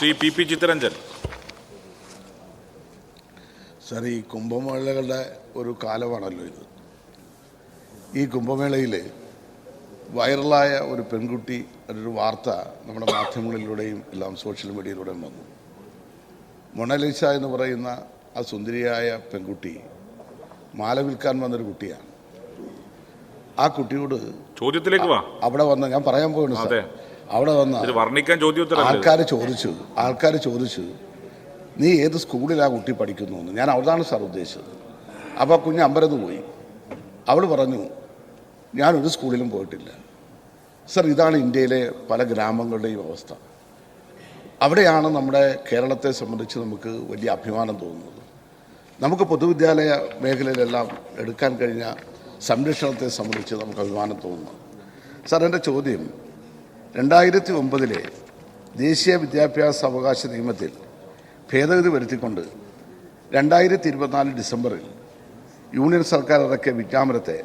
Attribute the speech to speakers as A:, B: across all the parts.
A: Shri P P Chittaranjan.
B: Sir ഈ കുംഭമേളകളുടെ ഒരു കാലമാണല്ലോ ഇത്. ഈ കുംഭമേളയിൽ വൈറലായ ഒരു പെൺകുട്ടി ഒരു വാർത്ത നമ്മുടെ മാധ്യമങ്ങളിലൂടെയും എല്ലാം സോഷ്യൽ മീഡിയയിലൂടെയും വന്നു. മൊണലിസ എന്ന് പറയുന്ന ആ സുന്ദരിയായ പെൺകുട്ടി മാല വിൽക്കാൻ വന്നൊരു കുട്ടിയാണ്. ആ കുട്ടിയോട്
A: ചോദ്യത്തിലേക്ക്
B: അവിടെ വന്ന ഞാൻ പറയാൻ പോകുന്നു സാർ. അവിടെ വന്ന
A: വർണിക്കാൻ ചോദ്യം
B: ആൾക്കാർ ചോദിച്ചു ആൾക്കാർ ചോദിച്ചു നീ ഏത് സ്കൂളിലാണ് കുട്ടി പഠിക്കുന്നു എന്ന് ഞാൻ അവിടെയാണ് സാർ ഉദ്ദേശിച്ചത്. അപ്പോൾ ആ കുഞ്ഞ് അമ്പരന്ന് പോയി. അവൾ പറഞ്ഞു ഞാനൊരു സ്കൂളിലും പോയിട്ടില്ല. സർ ഇതാണ് ഇന്ത്യയിലെ പല ഗ്രാമങ്ങളുടെയും അവസ്ഥ. അവിടെയാണ് നമ്മുടെ കേരളത്തെ സംബന്ധിച്ച് നമുക്ക് വലിയ അഭിമാനം തോന്നുന്നത്. നമുക്ക് പൊതുവിദ്യാലയ മേഖലയിലെല്ലാം എടുക്കാൻ കഴിഞ്ഞ സംരക്ഷണത്തെ സംബന്ധിച്ച് നമുക്ക് അഭിമാനം തോന്നുന്നു. സാർ എന്റെ ചോദ്യം രണ്ടായിരത്തി ഒമ്പതിലെ ദേശീയ വിദ്യാഭ്യാസ അവകാശ നിയമത്തിൽ ഭേദഗതി വരുത്തിക്കൊണ്ട് രണ്ടായിരത്തി ഇരുപത്തിനാല് ഡിസംബറിൽ യൂണിയൻ സർക്കാർ ഇറക്കിയ വിജ്ഞാപനത്തെ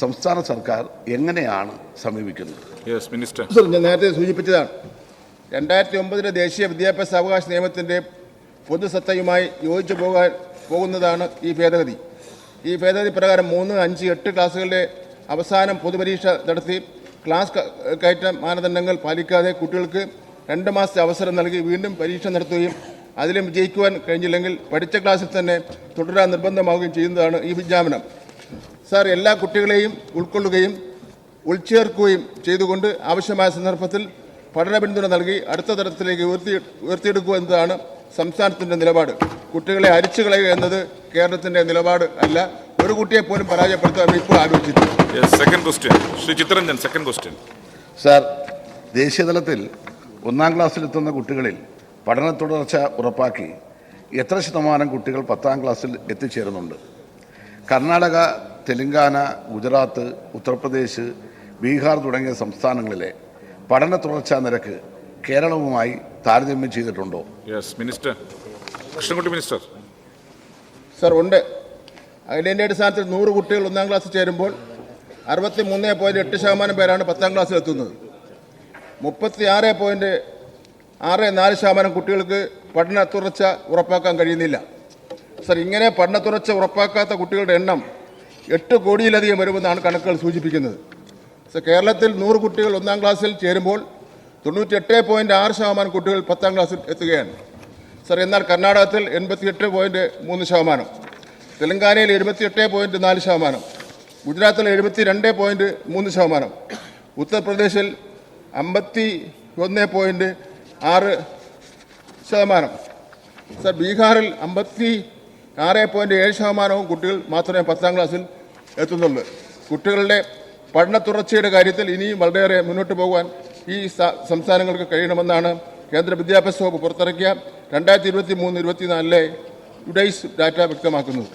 B: സംസ്ഥാന സർക്കാർ എങ്ങനെയാണ് സമീപിക്കുന്നത്?
A: യെസ് മിനിസ്റ്റർ
C: സർ ഞാൻ നേരത്തെ സൂചിപ്പിച്ചതാണ്. രണ്ടായിരത്തി ഒമ്പതിലെ ദേശീയ വിദ്യാഭ്യാസ അവകാശ നിയമത്തിന്റെ പൊതുസത്തയുമായി യോജിച്ചു പോകാൻ പോകുന്നതാണ് ഈ ഭേദഗതി. ഈ ഭേദഗതി പ്രകാരം മൂന്ന് അഞ്ച് എട്ട് ക്ലാസ്സുകളുടെ അവസാനം പൊതുപരീക്ഷ നടത്തി ക്ലാസ് കയറ്റ മാനദണ്ഡങ്ങൾ പാലിക്കാതെ കുട്ടികൾക്ക് രണ്ട് മാസത്തെ അവസരം നൽകി വീണ്ടും പരീക്ഷ നടത്തുകയും അതിലും വിജയിക്കുവാൻ കഴിഞ്ഞില്ലെങ്കിൽ പഠിച്ച ക്ലാസ്സിൽ തന്നെ തുടരാൻ നിർബന്ധമാവുകയും ചെയ്യുന്നതാണ് ഈ വിജ്ഞാപനം. സാർ എല്ലാ കുട്ടികളെയും ഉൾക്കൊള്ളുകയും ഉൾച്ചേർക്കുകയും ചെയ്തുകൊണ്ട് ആവശ്യമായ സന്ദർഭത്തിൽ പഠന പിന്തുണ നൽകി അടുത്ത തരത്തിലേക്ക് ഉയർത്തി ഉയർത്തിയെടുക്കുക എന്നതാണ് സംസ്ഥാനത്തിന്റെ നിലപാട്. കുട്ടികളെ അരിച്ചു കളയുക എന്നത് കേരളത്തിന്റെ നിലപാട് അല്ല. ഒരു കുട്ടിയെ പോലും പരാജയപ്പെടുത്താൻ ഇപ്പോൾ ആലോചിച്ചിട്ടില്ല.
A: Yes second question Shri Chitraranjan second question
B: sir ദേശീയതലത്തിൽ ഒന്നാം ക്ലാസ്സിലെത്തുന്ന കുട്ടികളിൽ പഠന തുടർച്ച ഉറപ്പാക്കി എത്ര ശതമാനം കുട്ടികൾ പത്താം ക്ലാസ്സിൽ എത്തിച്ചേരുന്നുണ്ട്? കർണാടക തെലങ്കാന ഗുജറാത്ത് ഉത്തർപ്രദേശ് ബീഹാർ തുടങ്ങിയ സംസ്ഥാനങ്ങളിലെ പഠന തുടർച്ചാ നിരക്ക് കേരളവുമായി താരതമ്യം ചെയ്തിട്ടുണ്ടോ?
A: Yes minister Krishnankutty minister
C: sir ഉണ്ട്. അതിന്റെ അടിസ്ഥാനത്തിൽ നൂറ് കുട്ടികൾ ഒന്നാം ക്ലാസ് ചേരുമ്പോൾ അറുപത്തി മൂന്ന് പോയിന്റ് എട്ട് ശതമാനം പേരാണ് പത്താം ക്ലാസ്സിൽ എത്തുന്നത്. മുപ്പത്തി ആറ് പോയിന്റ് ആറ് നാല് ശതമാനം കുട്ടികൾക്ക് പഠന തുടർച്ച ഉറപ്പാക്കാൻ കഴിയുന്നില്ല. സർ ഇങ്ങനെ പഠന തുടർച്ച ഉറപ്പാക്കാത്ത കുട്ടികളുടെ എണ്ണം എട്ട് കോടിയിലധികം വരുമെന്നാണ് കണക്കുകൾ സൂചിപ്പിക്കുന്നത്. സർ കേരളത്തിൽ നൂറ് കുട്ടികൾ ഒന്നാം ക്ലാസ്സിൽ ചേരുമ്പോൾ തൊണ്ണൂറ്റി എട്ട് പോയിന്റ് ആറ് ശതമാനം കുട്ടികൾ പത്താം ക്ലാസ്സിൽ എത്തുകയാണ്. സർ എന്നാൽ കർണാടകത്തിൽ എൺപത്തിയെട്ട് പോയിന്റ് മൂന്ന് ശതമാനം. തെലങ്കാനയിൽ എഴുപത്തിയെട്ട് പോയിന്റ് നാല് ശതമാനം. ഗുജറാത്തിൽ എഴുപത്തി രണ്ട് പോയിന്റ് മൂന്ന് ശതമാനം. ഉത്തർപ്രദേശിൽ അമ്പത്തി ഒന്ന് പോയിന്റ് ആറ് ശതമാനം. സർ ബീഹാറിൽ അമ്പത്തി ആറ് പോയിന്റ് ഏഴ് ശതമാനവും കുട്ടികൾ മാത്രമേ പത്താം ക്ലാസ്സിൽ എത്തുന്നുള്ളൂ. കുട്ടികളുടെ പഠന തുടർച്ചയുടെ കാര്യത്തിൽ ഇനിയും വളരെയേറെ മുന്നോട്ട് പോകുവാൻ ഈ സംസ്ഥാനങ്ങൾക്ക് കഴിയണമെന്നാണ് കേന്ദ്ര വിദ്യാഭ്യാസ വകുപ്പ് പുറത്തിറക്കിയ രണ്ടായിരത്തി ഇരുപത്തി മൂന്ന് ഇരുപത്തിനാലിലെ യുഡൈസ് ഡാറ്റ വ്യക്തമാക്കുന്നത്.